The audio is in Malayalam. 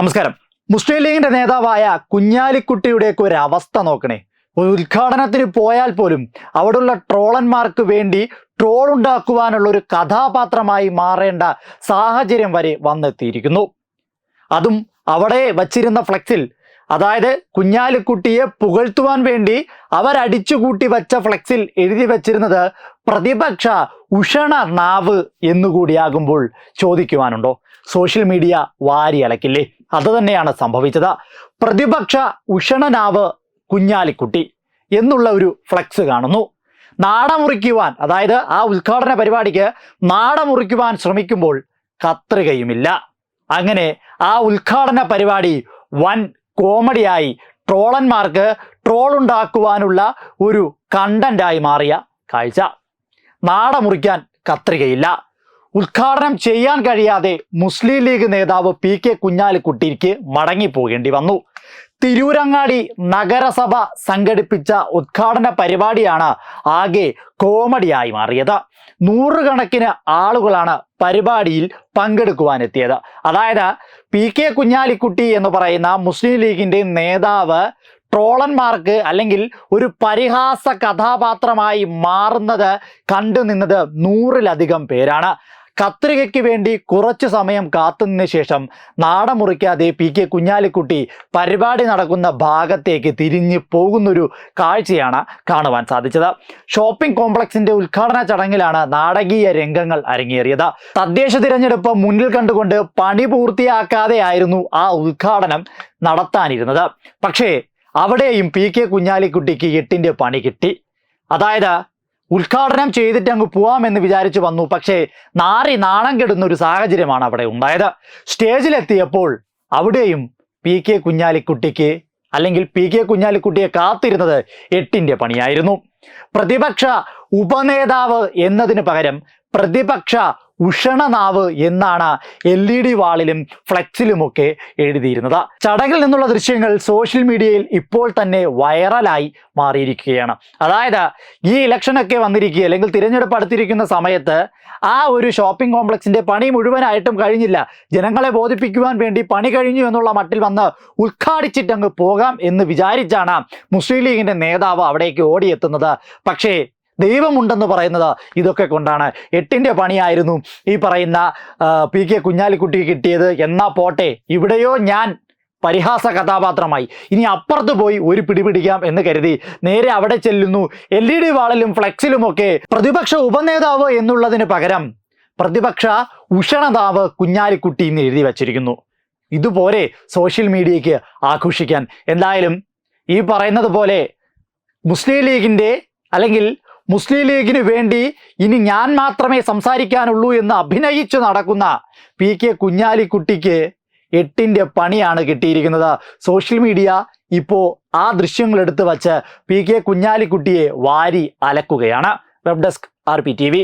നമസ്കാരം. മുസ്ലിം ലീഗിന്റെ നേതാവായ കുഞ്ഞാലിക്കുട്ടിയുടെയൊക്കെ ഒരു അവസ്ഥ നോക്കണേ. ഒരു ഉദ്ഘാടനത്തിന് പോയാൽ പോലും അവിടെയുള്ള ട്രോളന്മാർക്ക് വേണ്ടി ട്രോൾ ഉണ്ടാക്കുവാനുള്ള ഒരു കഥാപാത്രമായി മാറേണ്ട സാഹചര്യം വരെ വന്നെത്തിയിരിക്കുന്നു. അതും അവിടെ വച്ചിരുന്ന ഫ്ലെക്സിൽ. അതായത് കുഞ്ഞാലിക്കുട്ടിയെ പുകഴ്ത്തുവാൻ വേണ്ടി അവരടിച്ചുകൂട്ടി വച്ച ഫ്ലെക്സിൽ എഴുതി വച്ചിരുന്നത് പ്രതിപക്ഷ ഉഷണ നാവ് എന്നുകൂടിയാകുമ്പോൾ ചോദിക്കുവാനുണ്ടോ? സോഷ്യൽ മീഡിയ വാരി അലക്കില്ലേ? അത് തന്നെയാണ് സംഭവിച്ചത്. പ്രതിപക്ഷ ഉഷണനാവ് കുഞ്ഞാലിക്കുട്ടി എന്നുള്ള ഒരു ഫ്ലക്സ് കാണുന്നു. നാടമുറിക്കുവാൻ അതായത് ആ ഉദ്ഘാടന പരിപാടിക്ക് നാടമുറിക്കുവാൻ ശ്രമിക്കുമ്പോൾ കത്രികയുമില്ല. അങ്ങനെ ആ ഉദ്ഘാടന പരിപാടി വൻ കോമഡിയായി ട്രോളന്മാർക്ക് ട്രോൾ ഉണ്ടാക്കുവാനുള്ള ഒരു കണ്ടന്റായി മാറിയ കാഴ്ച. നാടമുറിക്കാൻ കത്രികയില്ല. ഉദ്ഘാടനം ചെയ്യാൻ കഴിയാതെ മുസ്ലിം ലീഗ് നേതാവ് പി കെ കുഞ്ഞാലിക്കുട്ടിക്ക് മടങ്ങിപ്പോകേണ്ടി വന്നു. തിരൂരങ്ങാടി നഗരസഭ സംഘടിപ്പിച്ച ഉദ്ഘാടന പരിപാടിയാണ് ആകെ കോമഡിയായി മാറിയത്. നൂറുകണക്കിന് ആളുകളാണ് പരിപാടിയിൽ പങ്കെടുക്കുവാനെത്തിയത്. അതായത് പി കെ കുഞ്ഞാലിക്കുട്ടി എന്ന് പറയുന്ന മുസ്ലിം ലീഗിന്റെ നേതാവ് ട്രോളന്മാർക്ക് അല്ലെങ്കിൽ ഒരു പരിഹാസ കഥാപാത്രമായി മാറുന്നത് കണ്ടു നിന്നത് നൂറിലധികം പേരാണ്. കത്രികയ്ക്ക് വേണ്ടി കുറച്ചു സമയം കാത്തുനിന്ന ശേഷം നാടമുറിക്കാതെ പി കെ കുഞ്ഞാലിക്കുട്ടി പരിപാടി നടക്കുന്ന ഭാഗത്തേക്ക് തിരിഞ്ഞു പോകുന്നൊരു കാഴ്ചയാണ് കാണുവാൻ സാധിച്ചത്. ഷോപ്പിംഗ് കോംപ്ലക്സിന്റെ ഉദ്ഘാടന ചടങ്ങിലാണ് നാടകീയ രംഗങ്ങൾ അരങ്ങേറിയത്. തദ്ദേശ തിരഞ്ഞെടുപ്പ് മുന്നിൽ കണ്ടുകൊണ്ട് പണി പൂർത്തിയാക്കാതെയായിരുന്നു ആ ഉദ്ഘാടനം നടത്താനിരുന്നത്. പക്ഷേ അവിടെയും പി കെ കുഞ്ഞാലിക്കുട്ടിക്ക് എട്ടിന്റെ പണി കിട്ടി. അതായത് ഉദ്ഘാടനം ചെയ്തിട്ട് അങ്ങ് പോവാമെന്ന് വിചാരിച്ചു വന്നു. പക്ഷേ നാറി നാണം കെടുന്ന ഒരു സാഹചര്യമാണ് അവിടെ ഉണ്ടായത്. സ്റ്റേജിലെത്തിയപ്പോൾ അവിടെയും പി കെ കുഞ്ഞാലിക്കുട്ടിക്ക് അല്ലെങ്കിൽ പി കെ കുഞ്ഞാലിക്കുട്ടിയെ കാത്തിരുന്നത് എട്ടിന്റെ പണിയായിരുന്നു. പ്രതിപക്ഷ ഉപനേതാവ് എന്നതിന് പകരം പ്രതിപക്ഷ ഉഷണനാവ് എന്നാണ് എൽ ഇ ഡി വാളിലും ഫ്ലെക്സിലുമൊക്കെ എഴുതിയിരുന്നത്. ചടങ്ങിൽ നിന്നുള്ള ദൃശ്യങ്ങൾ സോഷ്യൽ മീഡിയയിൽ ഇപ്പോൾ തന്നെ വൈറലായി മാറിയിരിക്കുകയാണ്. അതായത് ഈ ഇലക്ഷനൊക്കെ വന്നിരിക്കുക അല്ലെങ്കിൽ തിരഞ്ഞെടുപ്പ് അടുത്തിരിക്കുന്ന സമയത്ത് ആ ഒരു ഷോപ്പിംഗ് കോംപ്ലക്സിന്റെ പണി മുഴുവനായിട്ടും കഴിഞ്ഞില്ല. ജനങ്ങളെ ബോധിപ്പിക്കുവാൻ വേണ്ടി പണി കഴിഞ്ഞു എന്നുള്ള മട്ടിൽ വന്ന് ഉദ്ഘാടിച്ചിട്ടങ്ങ് പോകാം എന്ന് വിചാരിച്ചാണ് മുസ്ലിം ലീഗിന്റെ നേതാവ് അവിടേക്ക് ഓടിയെത്തുന്നത്. പക്ഷേ ദൈവമുണ്ടെന്ന് പറയുന്നത് ഇതൊക്കെ കൊണ്ടാണ്. എട്ടിന്റെ പണിയായിരുന്നു ഈ പറയുന്ന പി കെ കുഞ്ഞാലിക്കുട്ടിക്ക് കിട്ടിയത്. എന്നാ പോട്ടെ ഇവിടെയോ ഞാൻ പരിഹാസ കഥാപാത്രമായി. ഇനി അപ്പുറത്ത് പോയി ഒരു പിടിപിടിക്കാം എന്ന് കരുതി നേരെ അവിടെ ചെല്ലുന്നു. എൽ ഇ ഡി വാളിലും ഫ്ലെക്സിലുമൊക്കെ പ്രതിപക്ഷ ഉപനേതാവ് എന്നുള്ളതിന് പകരം പ്രതിപക്ഷ ഉഷണതാവ് കുഞ്ഞാലിക്കുട്ടി എന്ന് എഴുതി വച്ചിരിക്കുന്നു. ഇതുപോലെ സോഷ്യൽ മീഡിയയ്ക്ക് ആഘോഷിക്കാൻ. എന്തായാലും ഈ പറയുന്നത് പോലെ മുസ്ലിം ലീഗിന്റെ അല്ലെങ്കിൽ മുസ്ലിം ലീഗിന് വേണ്ടി ഇനി ഞാൻ മാത്രമേ സംസാരിക്കാനുള്ളൂ എന്ന് അഭിനയിച്ചു നടക്കുന്ന പി കെ കുഞ്ഞാലിക്കുട്ടിക്ക് എട്ടിന്റെ പണിയാണ് കിട്ടിയിരിക്കുന്നത്. സോഷ്യൽ മീഡിയ ഇപ്പോൾ ആ ദൃശ്യങ്ങൾ എടുത്തു വച്ച് പി കെ കുഞ്ഞാലിക്കുട്ടിയെ വാരി അലക്കുകയാണ്. Web desk R P T V.